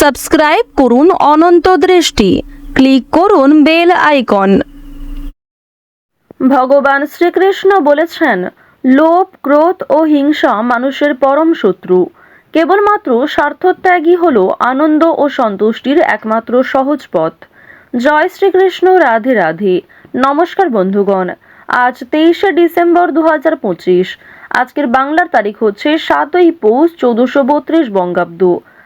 Subscribe করুন অনন্ত দৃষ্টি। Click করুন বেল আইকন। ভগবান শ্রীকৃষ্ণ বলেছেন, লোভ, ক্রোধ ও হিংসা মানুষের পরম শত্রু। কেবলমাত্র স্বার্থত্যাগই হল আনন্দ ও সন্তুষ্টির একমাত্র সহজ পথ। জয় শ্রীকৃষ্ণ, রাধে রাধে। নমস্কার বন্ধুগণ, আজ তেইশে ডিসেম্বর দু হাজার পঁচিশ। আজকের বাংলার তারিখ হচ্ছে সাতই পৌষ চৌদ্দশো বত্রিশ বঙ্গাব্দ।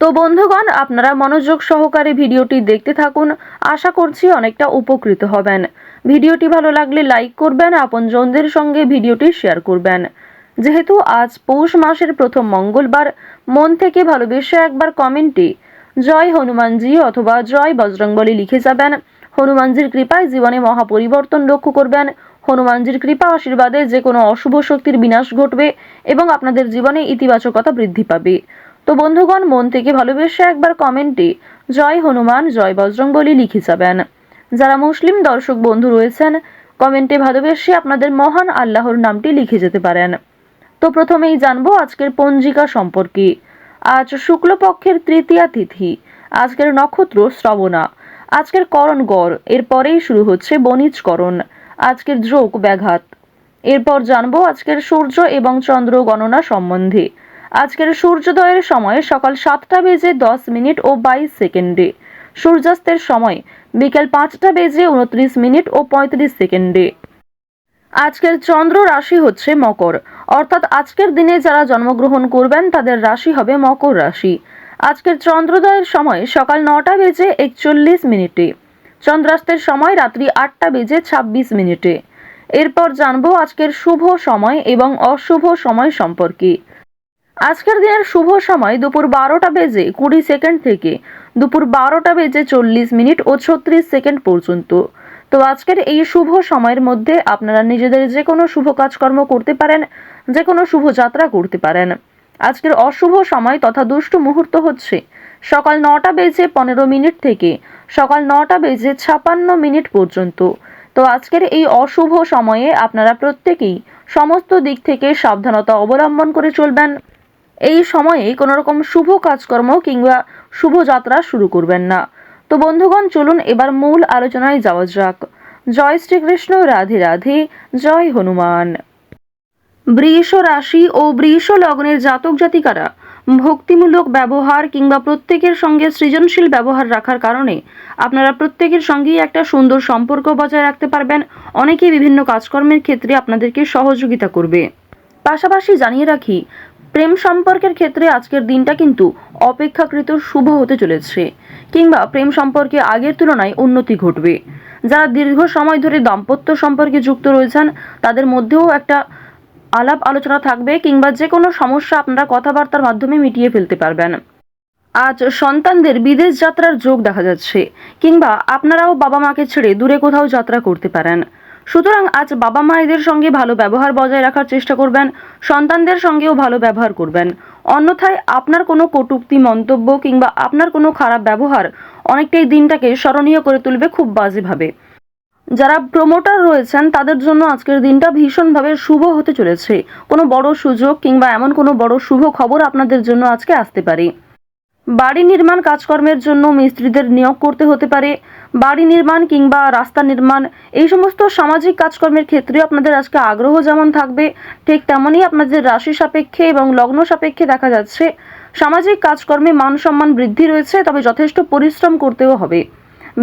তো বন্ধুগণ, আপনারা মনোযোগ সহকারে ভিডিওটি দেখতে থাকুন। আশা করছি অনেকটা উপকৃত হবেন। ভিডিওটি ভালো লাগলে লাইক করবেন, আপনজনদের সঙ্গে ভিডিওটি শেয়ার করবেন। যেহেতু আজ পৌষ মাসের প্রথম মঙ্গলবার, মন থেকে ভালোবেসে একবার কমেন্টে জয় হনুমানজি অথবা জয় বজরংবলী লিখে যাবেন। হনুমানজির কৃপায় জীবনে মহা পরিবর্তন লক্ষ্য করবেন। হনুমানজির কৃপা আশীর্বাদে যে কোনো অশুভ শক্তির বিনাশ ঘটবে এবং আপনাদের জীবনে ইতিবাচকতা বৃদ্ধি পাবে। তো বন্ধুগণ, মন থেকে ভালোবেসে একবার কমেন্টে জয় হনুমান, জয় বজরংবলী লিখে যাবেন। যারা মুসলিম দর্শক বন্ধু রয়েছেন, কমেন্টে ভালোবেসে আপনাদের মহান আল্লাহর নামটি লিখে যেতে পারেন। তো প্রথমেই জানব আজকের পঞ্জিকা সম্পর্কে। আজ শুক্লপক্ষের তৃতীয়া তিথি, আজকের নক্ষত্র শ্রবণা। আজকের করণ গড়, এরপরেই শুরু হচ্ছে বণিজকরণ। আজকের যোগ ব্যাঘাত। এরপর জানব আজকের সূর্য এবং চন্দ্র গণনা সম্বন্ধে। আজকের সূর্যোদয়ের সময় সকাল সাতটা বেজে দশ মিনিট ও বাইশ সেকেন্ডে। সূর্যাস্তের সময় বিকেল পাঁচটা বেজে উনত্রিশ মিনিট ও পঁয়ত্রিশ সেকেন্ডে। আজকের চন্দ্র রাশি হচ্ছে মকর। অর্থাৎ আজকের দিনে যারা জন্মগ্রহণ করবেন, তাদের রাশি হবে মকর রাশি। আজকের চন্দ্রোদয়ের সময় সকাল নটা বেজে একচল্লিশ মিনিটে। চন্দ্রাস্তের সময় রাত্রি আটটা বেজে ছাব্বিশ মিনিটে। এরপর জানব আজকের শুভ সময় এবং অশুভ সময় সম্পর্কে। আজকের দিনের শুভ সময় দুপুর বারোটা বেজে কুড়ি সেকেন্ড থেকে দুপুর বারোটা বেজে চল্লিশ মিনিট ও ছত্রিশ সেকেন্ড পর্যন্ত। তো আজকের এই শুভ সময়ের মধ্যে আপনারা নিজেদের যে কোনো শুভ কাজকর্ম করতে পারেন যে কোনো শুভ যাত্রা করতে পারেন। আজকের অশুভ সময় তথা দুষ্টু মুহূর্ত হচ্ছে সকাল নটা বেজে পনেরো মিনিট থেকে সকাল নটা বেজে ছাপান্ন মিনিট পর্যন্ত। তো আজকের এই অশুভ সময়ে আপনারা প্রত্যেকেই সমস্ত দিক থেকে সাবধানতা অবলম্বন করে চলবেন। এই সময়ে কোনো রকম শুভ কাজকর্ম কিংবা শুভ যাত্রা শুরু করবেন না। তো বন্ধুগণ, চলুন এবার মূল আলোচনায় যাওয়া যাক। জয় শ্রীকৃষ্ণ, রাধে রাধে, জয় হনুমান। বৃষ রাশি ও বৃষ লগ্নের জাতক জাতিকারা ভক্তিমূলক ব্যবহার কিংবা প্রত্যেকের সঙ্গে সৃজনশীল ব্যবহার রাখার কারণে আপনারা প্রত্যেকের সঙ্গেই একটা সুন্দর সম্পর্ক বজায় রাখতে পারবেন। অনেকেই বিভিন্ন কাজকর্মের ক্ষেত্রে আপনাদেরকে সহযোগিতা করবে। পাশাপাশি জানিয়ে রাখি প্রেম সম্পর্কের ক্ষেত্রে আজকের দিনটা কিন্তু অপেক্ষাকৃত শুভ হতে চলেছে, কিংবা প্রেম সম্পর্কে আগের তুলনায় উন্নতি ঘটবে। যারা দীর্ঘ সময় ধরে দাম্পত্য সম্পর্কে যুক্ত রয়েছেন, তাদের মধ্যেও একটা আলাপ আলোচনা থাকবে, কিংবা যে কোনো সমস্যা আপনারা কথাবার্তার মাধ্যমে মিটিয়ে ফেলতে পারবেন। আজ সন্তানদের বিদেশ যাত্রার যোগ দেখা যাচ্ছে, কিংবা আপনারাও বাবা মাকে ছেড়ে দূরে কোথাও যাত্রা করতে পারেন। সুতরাং আজ বাবা মায়েদের সঙ্গে ভালো ব্যবহার বজায় রাখার চেষ্টা করবেন, সন্তানদের সঙ্গেও ভালো ব্যবহার করবেন। অন্যথায় আপনার কোনো কটুক্তি, মন্তব্য কিংবা আপনার কোনো খারাপ ব্যবহার অনেকটাই দিনটাকে স্মরণীয় করে তুলবে খুব বাজেভাবে। যারা প্রমোটার রয়েছেন, তাদের জন্য আজকের দিনটা ভীষণভাবে শুভ হতে চলেছে। কোনো বড় সুযোগ কিংবা এমন কোনো বড় শুভ খবর আপনাদের জন্য আজকে আসতে পারে। বাড়ি নির্মাণ কাজকর্মের জন্য মিস্ত্রিদের নিয়োগ করতে হতে পারে। বাড়ি নির্মাণ কিংবা রাস্তা নির্মাণ, এই সমস্ত সামাজিক কাজকর্মের ক্ষেত্রে আপনাদের আজকে আগ্রহ যেমন থাকবে, ঠিক তেমনই আপনাদের রাশি সাপেক্ষে এবং লগ্ন সাপেক্ষে দেখা যাচ্ছে। সামাজিক কাজকর্মে মান সম্মান বৃদ্ধি রয়েছে, তবে যথেষ্ট পরিশ্রম করতেও হবে।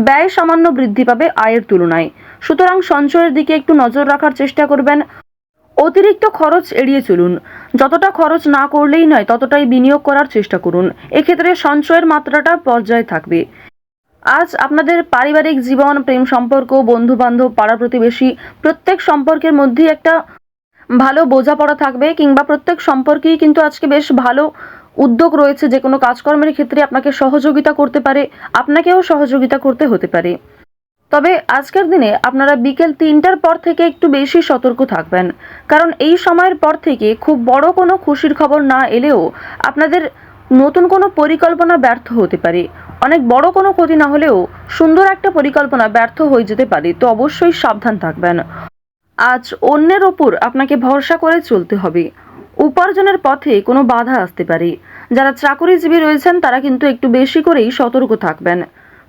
ব্যয় সামান্য বৃদ্ধি পাবে আয়ের তুলনায়। সুতরাং সঞ্চয়ের দিকে একটু নজর রাখার চেষ্টা করবেন। অতিরিক্ত খরচ এড়িয়ে চলুন। যতটা খরচ না করলেই নয়, ততটাই বিনিয়োগ করার চেষ্টা করুন। এক্ষেত্রে সঞ্চয়ের মাত্রাটা পর্যায়ে থাকবে। আজ আপনাদের পারিবারিক জীবন, প্রেম সম্পর্ক বন্ধু বান্ধব পাড়া প্রতিবেশী প্রত্যেক সম্পর্কের মধ্যেই একটা ভালো বোঝাপড়া থাকবে কিংবা প্রত্যেক সম্পর্কেই কিন্তু আজকে বেশ ভালো উদ্যোগ রয়েছে যে কোনো কাজকর্মের ক্ষেত্রে আপনাকে সহযোগিতা করতে পারে, আপনাকেও সহযোগিতা করতে হতে পারে। তবে আজকের দিনে আপনারা বিকেল তিনটার পর থেকে একটু বেশি সতর্ক থাকবেন, কারণ এই সময়ের পর থেকে খুব বড় কোনো খুশির খবর না এলেও আপনাদের নতুন কোনো পরিকল্পনা ব্যর্থ হতে পারে। অনেক বড় কোনো ক্ষতি না হলেও সুন্দর একটা পরিকল্পনা ব্যর্থ হয়ে যেতে পারে, তো অবশ্যই সাবধান থাকবেন। আজ অন্যের ওপর আপনাকে ভরসা করে চলতে হবে। উপার্জনের পথে কোনো বাধা আসতে পারে। যারা চাকরিজীবী রয়েছেন, তারা কিন্তু একটু বেশি করেই সতর্ক থাকবেন।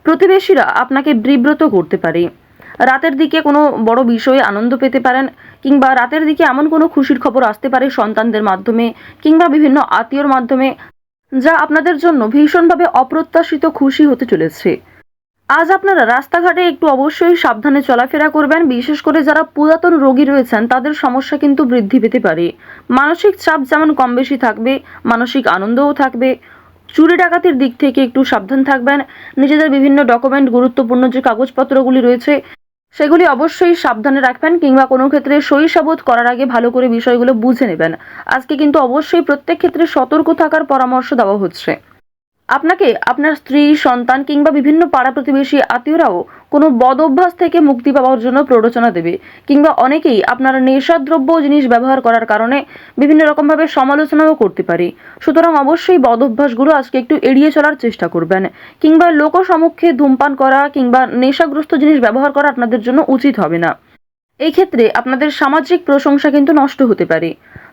প্রতিবেশীরা আপনাকে বিব্রত করতে পারে। রাতের দিকে কোনো বড় বিষয়ে আনন্দ পেতে পারেন, কিংবা রাতের দিকে এমন কোনো খুশির খবর আসতে পারে সন্তানদের মাধ্যমে, কিংবা বিভিন্ন আত্মীয়র মাধ্যমে। যা আপনাদের জন্য ভীষণভাবে অপ্রত্যাশিত খুশি হতে চলেছে। আজ আপনারা রাস্তাঘাটে একটু অবশ্যই সাবধানে চলাফেরা করবেন, বিশেষ করে যারা পুরাতন রোগী রয়েছেন, তাদের সমস্যা কিন্তু বৃদ্ধি পেতে পারে। মানসিক চাপ যেমন কম বেশি থাকবে, মানসিক আনন্দও থাকবে। চুরি ডাকাতির দিক থেকে একটু সাবধান থাকবেন। নিজেদের বিভিন্ন ডকুমেন্ট, গুরুত্বপূর্ণ যে কাগজপত্রগুলি রয়েছে সেগুলি অবশ্যই সাবধানে রাখবেন কিংবা কোনো ক্ষেত্রে সাবুত করার আগে ভালো করে বিষয়গুলো বুঝে নেবেন। আজকে কিন্তু অবশ্যই প্রত্যেক ক্ষেত্রে সতর্ক থাকার পরামর্শ দেওয়া হচ্ছে। আপনাকে আপনার স্ত্রী, সন্তান কিংবা বিভিন্ন পাড়া প্রতিবেশী আত্মীয়রাও কোনো বদ অভ্যাস থেকে মুক্তি পাওয়ার জন্য প্ররোচনা দেবে কিংবা অনেকেই আপনার নেশাদ্রব্য জিনিস ব্যবহার করার কারণে বিভিন্ন রকমভাবে সমালোচনাও করতে পারে। সুতরাং অবশ্যই বদ অভ্যাসগুলো আজকে একটু এড়িয়ে চলার চেষ্টা করবেন কিংবা লোক সম্মুখে ধূমপান করা কিংবা নেশাগ্রস্ত জিনিস ব্যবহার করা আপনাদের জন্য উচিত হবে না। এই ক্ষেত্রে আপনাদের সামাজিক প্রশংসা কিন্তু নষ্ট হতে পারে।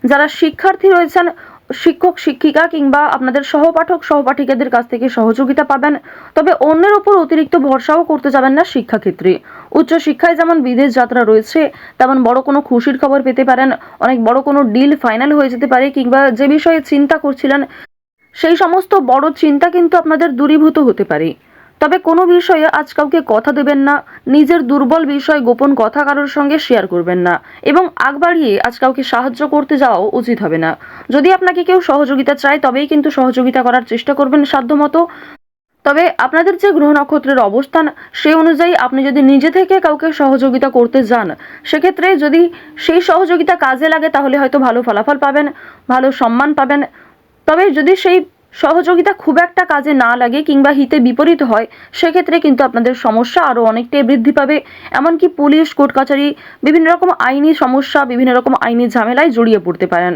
যারা শিক্ষার্থী রয়েছেন শিক্ষক, শিক্ষিকা কিংবা আপনাদের সহপাঠক, সহপাঠিকাদের কাছ থেকে সহযোগিতা পাবেন। তবে অন্যের উপর অতিরিক্ত ভরসাও করতে যাবেন না শিক্ষাক্ষেত্রে। উচ্চশিক্ষায় যেমন বিদেশ যাত্রা রয়েছে, তেমন বড় কোনো খুশির খবর পেতে পারেন। অনেক বড় কোনো ডিল ফাইনাল হয়ে যেতে পারে কিংবা যে বিষয়ে চিন্তা করছিলেন, সেই সমস্ত বড় চিন্তা কিন্তু আপনাদের দূরীভূত হতে পারে। তবে কোনো বিষয়ে আজ কাউকে কথা দেবেন না, নিজের দুর্বল বিষয় গোপন কথা কারোর সঙ্গে শেয়ার করবেন না এবং আগ বাড়িয়ে আজ কাউকে সাহায্য করতে যাওয়াও উচিত হবে না। যদি আপনাকে কেউ সহযোগিতা চায়, তবেই কিন্তু সহযোগিতা করার চেষ্টা করবেন সাধ্যমতো। তবে আপনাদের যে গ্রহ নক্ষত্রের অবস্থান সেই অনুযায়ী আপনি যদি নিজে থেকে কাউকে সহযোগিতা করতে যান, সেক্ষেত্রে যদি সেই সহযোগিতা কাজে লাগে, তাহলে হয়তো ভালো ফলাফল পাবেন, ভালো সম্মান পাবেন। তবে যদি সেই সহযোগিতা খুব একটা কাজে না লাগে কিংবা হিতে বিপরীত হয়, সেক্ষেত্রে কিন্তু আপনাদের সমস্যা আরও অনেকটাই বৃদ্ধি পাবে। এমনকি পুলিশ, কোর্ট কাছারি বিভিন্ন রকম আইনি সমস্যা, বিভিন্ন রকম আইনি ঝামেলায় জড়িয়ে পড়তে পারেন।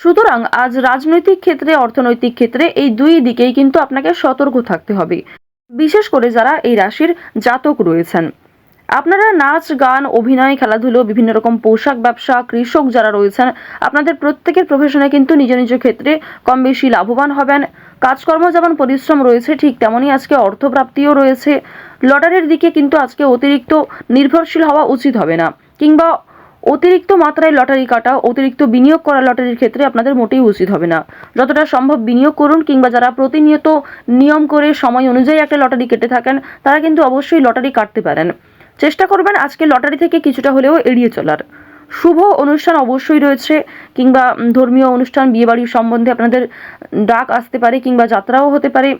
সুতরাং আজ রাজনৈতিক ক্ষেত্রে, অর্থনৈতিক ক্ষেত্রে এই দুই দিকেই কিন্তু আপনাকে সতর্ক থাকতে হবে। বিশেষ করে যারা এই রাশির জাতক রয়েছেন। আপনারা নাচ, গান, অভিনয়, খেলাধুলো, বিভিন্ন রকম পোশাক ব্যবসা, কৃষক যারা রয়েছেন, আপনাদের প্রত্যেকের প্রফেশনে কিন্তু নিজ নিজ ক্ষেত্রে কম বেশি লাভবান হবেন। কাজকর্ম যেমন পরিশ্রম রয়েছে, ঠিক তেমনই আজকে অর্থপ্রাপ্তিও রয়েছে। লটারির দিকে কিন্তু আজকে অতিরিক্ত নির্ভরশীল হওয়া উচিত হবে না। কিংবা অতিরিক্ত মাত্রায় লটারি কাটা, অতিরিক্ত বিনিয়োগ করা লটারির ক্ষেত্রে আপনাদের মোটেই উচিত হবে না। যতটা সম্ভব বিনিয়োগ করুন, কিংবা যারা প্রতিনিয়ত নিয়ম করে সময় অনুযায়ী একটা লটারি কেটে থাকেন, তারা কিন্তু অবশ্যই লটারি কাটতে পারেন। চেষ্টা করবেন আজকে লটারি থেকে কিছুটা হলেও এড়িয়ে চলার। শুভ অনুষ্ঠান অবশ্যই রয়েছে, কিংবা ধর্মীয় অনুষ্ঠান বিয়েবাড়ির সম্বন্ধে আপনাদের ডাক আসতে পারে, কিংবা যাত্রাও হতে পারে।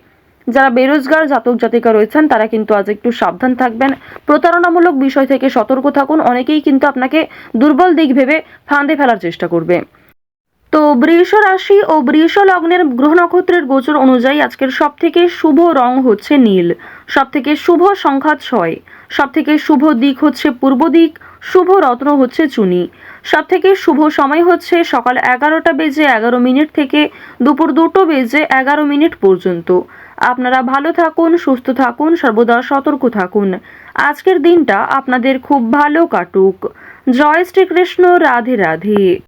যারা বেরোজগার, জাতক, জাতিকা রয়েছেন, তারা কিন্তু আজ একটু সাবধান থাকবেন। প্রতারণামূলক বিষয় থেকে সতর্ক থাকুন, অনেকেই কিন্তু আপনাকে দুর্বল দিক ভেবে ফাঁদে ফেলার চেষ্টা করবে। তো বৃষ রাশি ও বৃষ লগ্নের গ্রহ নক্ষত্রের গোচর অনুযায়ী আজকের সব থেকে শুভ রং হচ্ছে নীল। সব থেকে শুভ সংখ্যা ছয়। সব থেকে শুভ দিক হচ্ছে পূর্ব দিক, শুভ রত্ন হচ্ছে চুনি। সব থেকে শুভ সময় হচ্ছে সকাল এগারোটা বেজে এগারো মিনিট থেকে দুপুর দুটো বেজে এগারো মিনিট পর্যন্ত। আপনারা ভালো থাকুন, সুস্থ থাকুন, সর্বদা সতর্ক থাকুন। আজকের দিনটা আপনাদের খুব ভালো কাটুক। জয় শ্রীকৃষ্ণ, রাধে রাধে।